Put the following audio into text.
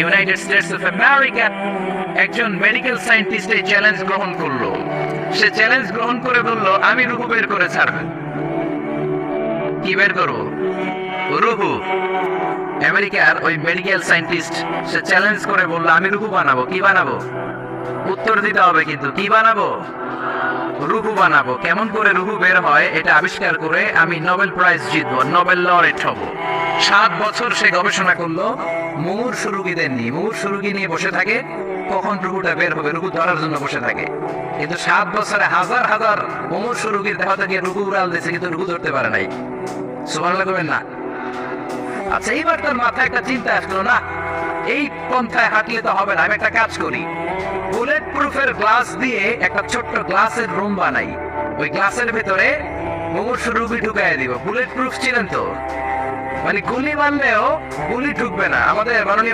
United States of America একজন medical scientist এই challenge গ্রহণ করল। সে চ্যালেঞ্জ গ্রহণ করে বলল, আমি রুহু বের করে ছাড়ব কি বের করব রুহু। আমেরিকার ওই মেডিকেল সায়েন্টিস্ট সে চ্যালেঞ্জ করে বলল, আমি রুহু বানাবো, কি বানাবো? উত্তর দিতে হবে কিন্তু, কি বানাবো? রুহু বানাবো। কেমন করে রুহু বের হয়, এটা আবিষ্কার করে আমি নোবেল প্রাইজ জিতবো নোবেল লরেট হব। সাত বছর সে গবেষণা করল মুমূর্ষ রুগীদের নিয়ে মুমূর্ষ রুগী নিয়ে বসে থাকে, কখন রুহুটা বের হবে রুহু ধরার জন্য বসে থাকে। কিন্তু সাত বছরে হাজার হাজার মুমূর্ষ রুগীর দেখা থেকে রুহু উড়াল দিয়েছে, কিন্তু রুহু ধরতে পারে নাই। সুমান লাগবেন না। আচ্ছা এইবার তার মাথায় একটা চিন্তা আসলো, না, এই পন্থায় হাঁটলে তো হবে না, আমি একটা কাজ করি। বুলেট প্রুফের গ্লাস দিয়ে একটা ছোট্ট গ্লাসের রুম বানাই। ওই গ্লাসের ভেতরে মুমূর্ষ রুবি ঢুকাই দিব। বুলেট প্রুফ ছিলেন তো? মানে গুলি মানলেও গুলি ঢুকবে না। আমাদের মাননীয়